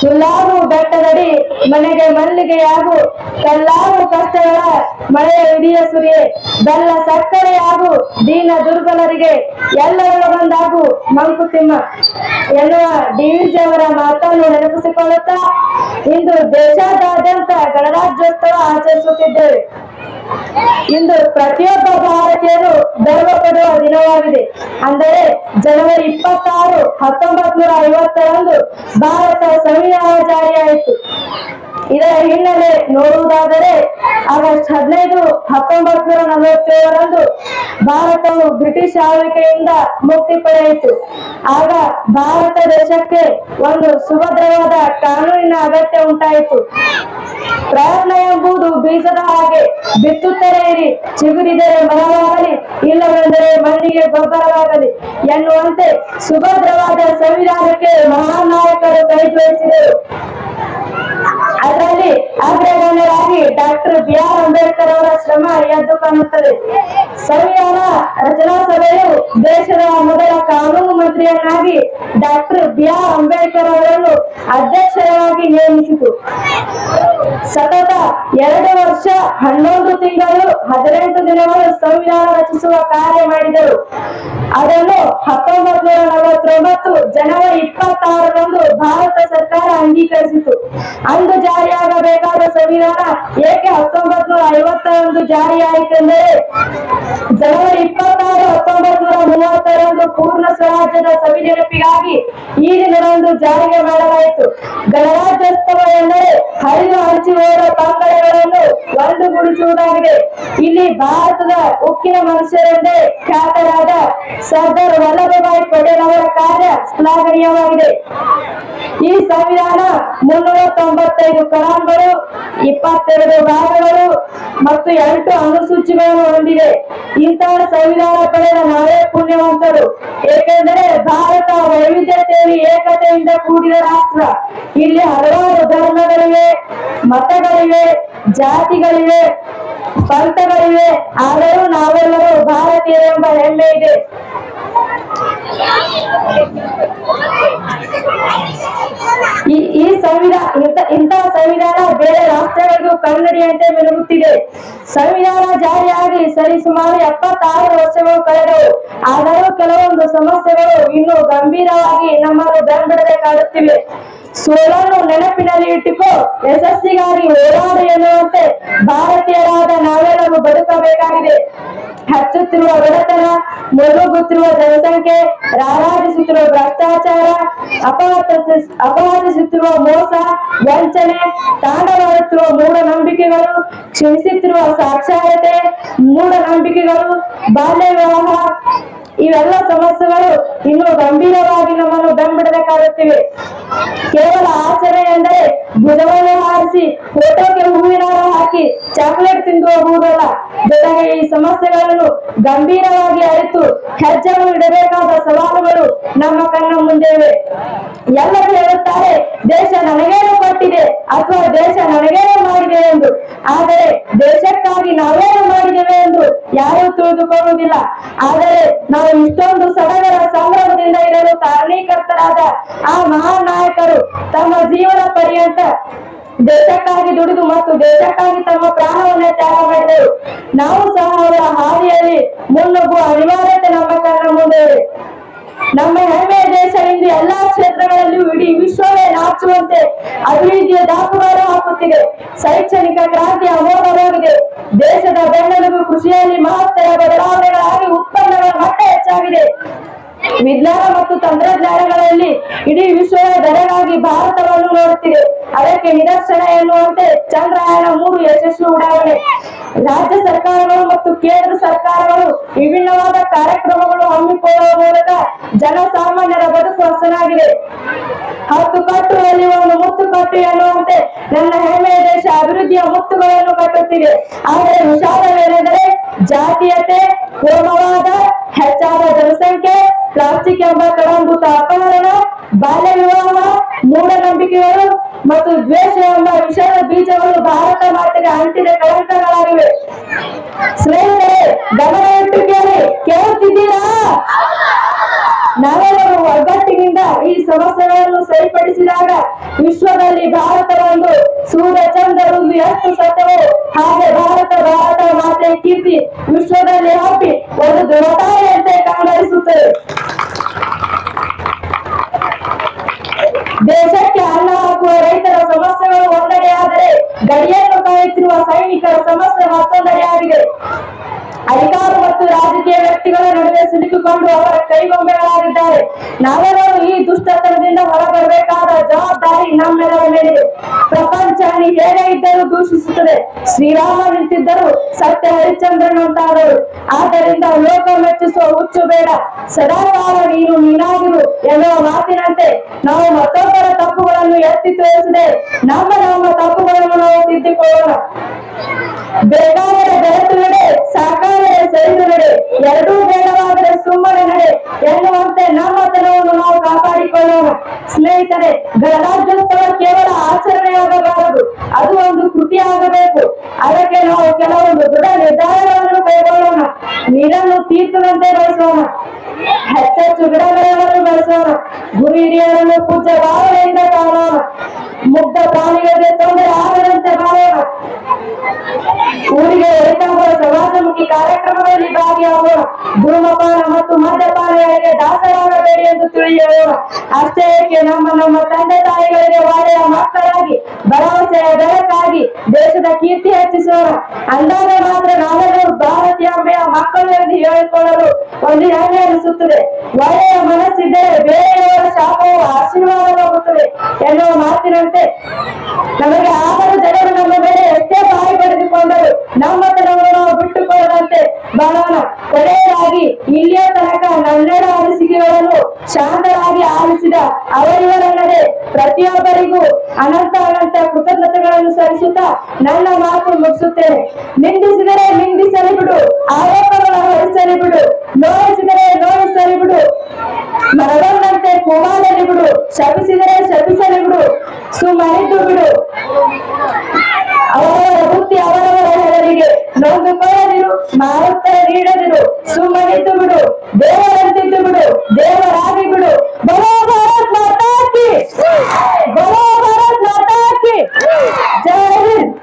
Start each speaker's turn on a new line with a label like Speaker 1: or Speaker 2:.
Speaker 1: ಹುಲ್ಲಾರು ಬೆಟ್ಟದಡಿ, ಮನೆಗೆ ಮಲ್ಲಿಗೆಯಾಗು ಕಲ್ಲಾರು ಕಷ್ಟಗಳ ಮಳೆಯ ಹಿಡಿಯ ಸುರಿಯೇ ಬೆಲ್ಲ ಸಕ್ಕರೆಯಾಗು ದೀನ ದುರ್ಬಲರಿಗೆ ಎಲ್ಲರೊಳಗೊಂದಾಗು ಮಂಕುತಿಮ್ಮ ಎನ್ನುವ ಡಿ ವಿ ಅವರ ಮಾತನ್ನು ನೆನಪಿಸಿಕೊಳ್ಳುತ್ತಾ, ಇಂದು ದೇಶಾದ್ಯಂತ ಗಣರಾಜ್ಯೋತ್ಸವ ಆಚರಿಸುತ್ತಿದ್ದೇವೆ. ಇಂದು ಪ್ರತಿಯೊಬ್ಬ ಭಾರತೀಯರು ಗರ್ವ ಪಡುವ ದಿನವಾಗಿದೆ. ಅಂದರೆ ಜನವರಿ ಇಪ್ಪತ್ತಾರು ಹತ್ತೊಂಬತ್ ನೂರ ಐವತ್ತರಂದು ಭಾರತ ಸಂವಿಧಾನ ಜಾರಿಯಾಯಿತು ಇದರ ಹಿನ್ನೆಲೆ ನೋಡುವುದಾದರೆ ಆಗಸ್ಟ್ ಹದಿನೈದು ಹತ್ತೊಂಬತ್ ನೂರ ನಲವತ್ತೇಳರಂದು ಭಾರತವು ಬ್ರಿಟಿಷ್ ಆಳ್ವಿಕೆಯಿಂದ ಮುಕ್ತಿ ಪಡೆಯಿತು. ಆಗ ಭಾರತ ದೇಶಕ್ಕೆ ಒಂದು ಸುಭದ್ರವಾದ ಕಾನೂನಿನ ಅಗತ್ಯ ಉಂಟಾಯಿತು. ಪ್ರಯತ್ನ ಎಂಬುದು ಬೀಜದ ಹಾಗೆ ಬಿತ್ತುತ್ತಲೇ ಇರಿ, ಚಿಗುರಿದರೆ ಮರವಾಗಲಿ, ಇಲ್ಲವೆಂದರೆ ಮಣ್ಣಿಗೆ ಗೊಬ್ಬರವಾಗಲಿ ಎನ್ನುವಂತೆ ಸುಭದ್ರವಾದ ಸಂವಿಧಾನಕ್ಕೆ ಮಹಾನಾಯಕರು ಕೈಜೋಡಿಸಿದರು ಅದರಲ್ಲಿ ಅಗ್ರಗಣ್ಯರಾಗಿ ಡಾಕ್ಟರ್ ಬಿ ಆರ್ ಅಂಬೇಡ್ಕರ್ ಅವರ ಶ್ರಮ ಎದ್ದು ಕಾಣುತ್ತದೆ. ಸಂವಿಧಾನ ರಚನಾ ಸಭೆಯು ದೇಶದ ಮೊದಲ ಕಾನೂನು ಮಂತ್ರಿಯನ್ನಾಗಿ ಡಾಕ್ಟರ್ ಬಿ ಆರ್ ಅಂಬೇಡ್ಕರ್ ಅವರನ್ನು ಅಧ್ಯಕ್ಷರಾಗಿ ನೇಮಿಸಿತು. ಸತತ ಎರಡು ವರ್ಷ ಹನ್ನೊಂದು ತಿಂಗಳು ಹದಿನೆಂಟು ದಿನಗಳು ಸಂವಿಧಾನ ರಚಿಸುವ ಕಾರ್ಯ ಮಾಡಿದರು. ಅದನ್ನು ಹತ್ತೊಂಬತ್ತು ನೂರ ನಲವತ್ತೊಂಬತ್ತು ಜನವರಿ ಇಪ್ಪತ್ತಾರರಂದು ಭಾರತ ಸರ್ಕಾರ ಅಂಗೀಕರಿಸಿತು. ಅಂದು ಜಾರಿಯಾಗಬೇಕಾದ ಸಂವಿಧಾನ ಏಕೆ ಹತ್ತೊಂಬತ್ ನೂರ ಐವತ್ತರಂದು ಜಾರಿಯಾಯಿತೆಂದರೆ, ಜನವರಿ ಇಪ್ಪತ್ತಾರು, ಹತ್ತೊಂಬತ್ತು ಸ್ವರಾಜ್ಯದ ಸವಿ ನೆನಪಿಗಾಗಿ ಈ ದಿನದಂದು ಜಾರಿಗೆ ಮಾಡಲಾಯಿತು. ಗಣರಾಜ್ಯೋತ್ಸವ ಎಂದರೆ ಹರಿದು ಹಂಚಿ ಹೋದ ಪಂಗಡಗಳನ್ನು ಒಂದುಗೂಡಿಸುವುದಾಗಿದೆ ಇಲ್ಲಿ ಭಾರತದ ಉಕ್ಕಿನ ಮನುಷ್ಯರೆಂದೇ ಖ್ಯಾತರಾದ ಸರ್ದಾರ್ ವಲ್ಲಭಭಾಯಿ ಪಟೇಲ್ ಅವರ ಕಾರ್ಯ ಶ್ಲಾಘನೀಯವಾಗಿದೆ. ಈ ಸಂವಿಧಾನ ಮುನ್ನೂರ ತೊಂಬತ್ತೈದು ಕಲಾಂಗಳು ಇಪ್ಪತ್ತೆರಡು ಭಾಗಗಳು ಮತ್ತು ಎಂಟು ಅನುಸೂಚಿಗಳನ್ನು ಹೊಂದಿದೆ. ಇಂತಹ ಸಂವಿಧಾನ ಪಡೆದ ನಾವೇ ಪುಣ್ಯವಂತರು. ಏಕೆಂದರೆ ಭಾರತ ವೈವಿಧ್ಯತೆಯಲ್ಲಿ ಏಕತೆಯಿಂದ ಕೂಡಿದ ರಾಷ್ಟ್ರ. ಇಲ್ಲಿ ಹಲವಾರು ಧರ್ಮಗಳಿವೆ, ಮತಗಳಿವೆ, ಜಾತಿಗಳಿವೆ, ಪಂಥಗಳಿವೆ. ಆದರೂ ನಾವೆಲ್ಲರೂ ಭಾರತೀಯರೆಂಬ ಹೆಮ್ಮೆ ಇದೆ. ಈ ಈ ಸಂವಿಧಾನ ಇಂತ ಇಂತಹ ಸಂವಿಧಾನ ಬೇರೆ ರಾಷ್ಟ್ರಗಳಿಗೂ ಕನ್ನಡಿಯಂತೆ ಮೆಲುಗುತ್ತಿದೆ ಸಂವಿಧಾನ ಜಾರಿಯಾಗಿ ಸರಿಸುಮಾರು ಎಪ್ಪತ್ತಾರು ವರ್ಷಗಳು ಕಳೆದವು. ಆದರೂ ಕೆಲವೊಂದು ಸಮಸ್ಯೆಗಳು ಇನ್ನೂ ಗಂಭೀರವಾಗಿ ನಮ್ಮನ್ನು ಬೆಂಬಡದೆ ಕಾಡುತ್ತಿವೆ ಸೋಲನ್ನು ನೆನಪಿನಲ್ಲಿ ಇಟ್ಟುಕೋ, ಯಶಸ್ಸಿಗಾಗಿ ಹೋರಾಡು ಎನ್ನುವಂತೆ ಭಾರತೀಯರಾದ ನಾವೆಲ್ಲರೂ ಬದುಕಬೇಕಾಗಿದೆ. ಹೆಚ್ಚುತ್ತಿರುವ ಬಡತನ ಮುಳುಗುತ್ತಿರುವ ಜನಸಂಖ್ಯೆ, ರಾರಾಜಿಸುತ್ತಿರುವ ಭ್ರಷ್ಟಾಚಾರ ಅಪಹರಿಸ ಅಪಹರಿಸುತ್ತಿರುವ ಮೋಸ, ವಂಚನೆ, ತಾಂಡವಾಡುತ್ತಿರುವ ಮೂಢನಂಬಿಕೆಗಳು, ಕ್ಷೀಣಿಸುತ್ತಿರುವ ಸಾಕ್ಷರತೆ, ಮೂಢನಂಬಿಕೆಗಳು ಬಾಲ್ಯ ವಿವಾಹ ಇವೆಲ್ಲ ಸಮಸ್ಯೆಗಳು ಇನ್ನೂ ಗಂಭೀರವಾಗಿ ನಮ್ಮನ್ನು ಬೆಂಬಿಡಬೇಕಾಗುತ್ತಿವೆ. ಕೇವಲ ಆಚರಣೆ ಎಂದರೆ ಭುಜವನ್ನು ಹಾರಿಸಿ ಫೋಟೋಕ್ಕೆ ಹೂವಿನ ಹಾಕಿ ಚಾಕ್ಲೇಟ್ ತಿಂದು ಹೋಗುವುದಲ್ಲ? ಜೊತೆಗೆ ಈ ಸಮಸ್ಯೆಗಳನ್ನು ಗಂಭೀರವಾಗಿ ಅರಿತು ಹೆಜ್ಜೆಗಳು ಇಡಬೇಕಾದ ಸವಾಲುಗಳು ನಮ್ಮ ಕಣ್ಣ ಮುಂದೆ ಇವೆ ಎಲ್ಲರೂ ಹೇಳುತ್ತಾರೆ, ದೇಶ ನನಗೇನು ಕೊಟ್ಟಿದೆ ಅಥವಾ ದೇಶ ನನಗೇನು ಮಾಡಿದೆ ಎಂದು. ಆದರೆ ದೇಶಕ್ಕಾಗಿ ನಾವೇನು ಮಾಡಿದ್ದೇವೆ ಎಂದು ಯಾರೂ ತಿಳಿದುಕೊಳ್ಳುವುದಿಲ್ಲ. ಆದರೆ ನಾವು ಇಷ್ಟೊಂದು ಸಡಗರ ಸಂಭ್ರಮದಿಂದ ಇರಲು ಕಾರಣೀಕರ್ತರಾದ ಆ ಮಹಾನ್ ನಾಯಕರು ತಮ್ಮ ಜೀವನ ಪರ್ಯಂತ ದೇಶಕ್ಕಾಗಿ ದುಡಿದು ಮತ್ತು ದೇಶಕ್ಕಾಗಿ ತಮ್ಮ ಪ್ರಾಣವನ್ನೇ ತ್ಯಾಗ ಮಾಡಿದರು. ನಾವು ಸಹ ಅವರ ಹಾದಿಯಲ್ಲಿ ಮುನ್ನುಗ್ಗುವ ಅನಿವಾರ್ಯತೆ ನಮ್ಮ ಕಾರಣ ಮುಂದೆ. ನಮ್ಮ ಹೆಮ್ಮೆಯ ದೇಶ ಇಂದು ಎಲ್ಲಾ ಕ್ಷೇತ್ರಗಳಲ್ಲಿಯೂ ಇಡೀ ವಿಶ್ವವೇ ನಾಚುವಂತೆ ಅಭಿವೃದ್ಧಿಯ ದಾಪುಗಾಲು ಹಾಕುತ್ತಿದೆ. ಶೈಕ್ಷಣಿಕ ಕ್ರಾಂತಿ ಅಮೋಘವಾಗಿದೆ. ದೇಶದ ಬೆನ್ನೆಲುಬು ಕೃಷಿಯಲ್ಲಿ ಮಹತ್ತರ ಬದಲಾವಣೆಗಳಾಗಿ ಉತ್ಪನ್ನಗಳ ಮಟ್ಟ ಹೆಚ್ಚಾಗಿದೆ. ವಿಜ್ಞಾನ ಮತ್ತು ತಂತ್ರಜ್ಞಾನಗಳಲ್ಲಿ ಇಡೀ ವಿಶ್ವದ ದರವಾಗಿ ಭಾರತವನ್ನು ನೋಡುತ್ತಿದೆ. ಅದಕ್ಕೆ ನಿದರ್ಶನ ಎನ್ನುವಂತೆ ಚಂದ್ರಯಾನ ಮೂರು ಯಶಸ್ವಿ ಉಡಾವಣೆ. ರಾಜ್ಯ ಸರ್ಕಾರಗಳು ಮತ್ತು ಕೇಂದ್ರ ಸರ್ಕಾರಗಳು ವಿಭಿನ್ನವಾದ ಕಾರ್ಯಕ್ರಮಗಳು ಹಮ್ಮಿಕೊಳ್ಳುವ ಮೂಲಕ ಜನಸಾಮಾನ್ಯರ ಬದುಕು ಹಸನಾಗಿದೆ. ಹತ್ತು ಕಟ್ಟುವಲ್ಲಿ ಒಂದು ಮುತ್ತು ಕಟ್ಟು ಎನ್ನುವಂತೆ ನನ್ನ ಹೆಮ್ಮೆಯ ದೇಶ ಅಭಿವೃದ್ಧಿಯ ಮುತ್ತುಗಳನ್ನು ಕಟ್ಟುತ್ತಿದೆ. ಆದರೆ ವಿಷಾದವೇನೆಂದರೆ ಜಾತೀಯತೆ, ಕೋಮವಾದ, ಹೆಚ್ಚಾದ ಜನಸಂಖ್ಯೆ ಪ್ಲಾಸ್ಟಿಕ್ ಎಂಬ ಕಳಂಬುತ ಅಪಹರಣ, ಬಾಲ್ಯ ವಿವಾಹ, ಮೂಢನಂಬಿಕೆಗಳು ಮತ್ತು ದ್ವೇಷ ಎಂಬ ವಿಷದ ಬೀಜಗಳು ಭಾರತ ಮಾತೆಗೆ ಅಂಟಿದ ಕಳಂಕಗಳಾಗಿವೆ. ಸ್ನೇಹಿತರೆ, ಗಮನ ಇಟ್ಟು ಕೇಳಿ ಕೇಳುತ್ತಿದ್ದೀರಾ? ನಾವೆಲ್ಲರೂ ಒಗ್ಗಟ್ಟಿನಿಂದ ಈ ಸಮಸ್ಯೆಗಳನ್ನು ಸರಿಪಡಿಸಿದಾಗ ವಿಶ್ವದಲ್ಲಿ ಭಾರತ ಒಂದು ಸೂರ್ಯ ಚಂದ್ರರೊಂದು ಎಷ್ಟು ಸತ್ಯವೋ? ಹಾಗೆ ಭಾರತ ಭಾರತ ಮಾತೆ ಕೀರ್ತಿ ವಿಶ್ವದಲ್ಲಿ ಹಾಕಿ ಒಂದು ದೃಢತಾಯಿಯಂತೆ ರೈತರ ಸಮಸ್ಯೆಗಳು ಒಂದೆಡೆಯಾದರೆ ಗಡಿಯನ್ನು ಕಾಯುತ್ತಿರುವ ಸೈನಿಕರ ಸಮಸ್ಯೆ ಮತ್ತೊಂದೆಡೆಯಾಗಿದೆ ಅಧಿಕಾರ ಮತ್ತು ರಾಜಕೀಯ ವ್ಯಕ್ತಿಗಳ ನಡುವೆ ಸಿಲುಕಿಕೊಂಡು ಅವರ ಕೈಗೊಂಬೆಗಳಾಗಿದ್ದಾರೆ. ನಾವೆಲ್ಲರೂ ಈ ದುಷ್ಟತನದಿಂದ ಹೊರಬರಬೇಕಾದ ಜವಾಬ್ದಾರಿ ನಮ್ಮೆಲ್ಲರ ಮೇಲಿದೆ. ಪ್ರಪಂಚ ಹೇಗೆ ಇದ್ದರೂ ದೂಷಿಸುತ್ತದೆ. ಶ್ರೀರಾಮ ನಿಂತಿದ್ದರು ಸತ್ಯ ಹರಿಶ್ಚಂದ್ರನಂತಾದರು ಆದ್ದರಿಂದ ಲೋಕ ಮೆಚ್ಚಿಸುವ ಹುಚ್ಚು ಬೇಡ. ಸದಾಕಾಲ ನೀನು ನೀನಾಗಿರು ಎನ್ನುವ ಮಾತಿನಂತೆ ನಾವು ಮತ್ತೊಬ್ಬರ ತಪ್ಪುಗಳನ್ನು ಎತ್ತಿ ತೋರಿಸದೆ ನಮ್ಮ ನಮ್ಮ ತಪ್ಪುಗಳನ್ನು ನಾವು ತಿದ್ದಿಕೊಳ್ಳೋಣ. ಬೆರೆತು ನಡೆ ಸಾಕಾದರೆ ಸರಿದು ನಡೆ ಎರಡೂ ಬೇಡವಾದರೆ ಸುಮ್ಮನೆ ನಡೆ ಎನ್ನುವಂತೆ ನಮ್ಮತನವನ್ನು ನಾವು ಕಾಪಾಡಿಕೊಳ್ಳೋಣ. ಸ್ನೇಹಿತರೆ, ಗಣರಾಜ್ಯೋತ್ಸವ ಕೇವಲ ಆಚರಣೆಯಾಗಬಾರದು, ಅದು ಒಂದು ಕೃತಿಯಾಗಬೇಕು. ಅದಕ್ಕೆ ನಾವು ಕೆಲವೊಂದು ದೃಢ ನಿರ್ಧಾರಗಳನ್ನು ಕೈಗೊಳ್ಳೋಣ. ನೀರನ್ನು ತೀರ್ಥದಂತೆ ಬಳಸೋಣ. ಹೆಚ್ಚೆಚ್ಚು ಗಿಡಗಳನ್ನು ಬೆಳೆಸೋಣ. ಗುರು ಹಿರಿಯರನ್ನು ಪೂಜ್ಯ ಭಾವನೆಯಿಂದ ಕಾಣೋಣ. ಮುಗ್ಧ ಪ್ರಾಣಿಗಳಿಗೆ ತೊಂದರೆ ಅವರು ಧೂಮಪಾನ ಮತ್ತು ಮದ್ಯಪಾನಗಳಿಗೆ ದಾಸರಾಗಬೇಡಿ ಎಂದು ತಿಳಿಯೋಣ ಅಷ್ಟೇ ಏಕೆ ನಮ್ಮ ನಮ್ಮ ತಂದೆ ತಾಯಿಗಳಿಗೆ ಒಳ್ಳೆಯ ಮಕ್ಕಳಾಗಿ, ಭರವಸೆಯ ಬೆಳಕಾಗಿ ದೇಶದ ಕೀರ್ತಿ ಹೆಚ್ಚಿಸೋಣ ಅಂದಾಗ ಮಾತ್ರ ನಾವೆಲ್ಲರೂ ಭಾರತೀಯಾಂಬೆಯ ಮಕ್ಕಳು ಎಂದು ಹೇಳಿಕೊಳ್ಳಲು ಒಂದು ಹೆಮ್ಮೆ ಅನಿಸುತ್ತದೆ? ಒಳ್ಳೆಯ ಮನಸ್ಸಿದ್ದರೆ ಬೇರೆಯವರ ಶಾಪವು ಆಶೀರ್ವಾದವಾಗುತ್ತದೆ ಎನ್ನುವ ಮಾತಿನಂತೆ ನಮಗೆ ಆಗಲು ಜನರು ನಮ್ಮ ಮೇಲೆ ಎಷ್ಟೇ ಬಾಯಿ ಪಡೆದುಕೊಂಡರು ನಮ್ಮ ತನವನ್ನು ಬಿಟ್ಟು ಇಲ್ಲಿಯ ತನಕ ನನ್ನೆರಡು ಅರಸಿಗೆಗಳನ್ನು ಶಾಂತರಾಗಿ ಆಲಿಸಿದ ಅವರಿವರಲ್ಲದೆ ಪ್ರತಿಯೊಬ್ಬರಿಗೂ ಅನಂತ ಅನಂತ ಕೃತಜ್ಞತೆಗಳನ್ನು ಸಲ್ಲಿಸುತ್ತಾ ನನ್ನ ಮಾತು ಮುಗಿಸುತ್ತೇನೆ. ನಿಂದಿಸಿದರೆ ನಿಂದಿಸಲಿ ಬಿಡು, ಆರೋಪಗಳನ್ನು ಹೊರಿಸಲಿ ಬಿಡು, ನೋಯಿಸಿದರೆ ನೋಯಿಸಲಿ ಬಿಡು ಮರಗೊಂಡಂತೆ ಕುಮಾರಲಿ ಬಿಡು, ಶಪಿಸಿದರೆ ಶಪಿಸಲಿ ಬಿಡು, ಸುಮ್ಮನಿದ್ದು ಬಿಡು. ನೊಂದು ಬರದಿರು ಮಾತ್ರ ನೀಡದಿರು ಸುಮ್ಮನಿದ್ದು ಬಿಡು ದೇವರಂತಿದ್ದು ಬಿಡು. ದೇವರಾಗಿ ಬಿಡು. ಬರೋ ಭಾರತ್ ಮಾತಾಕಿ. ಬರೋ ಹಿಂದ್.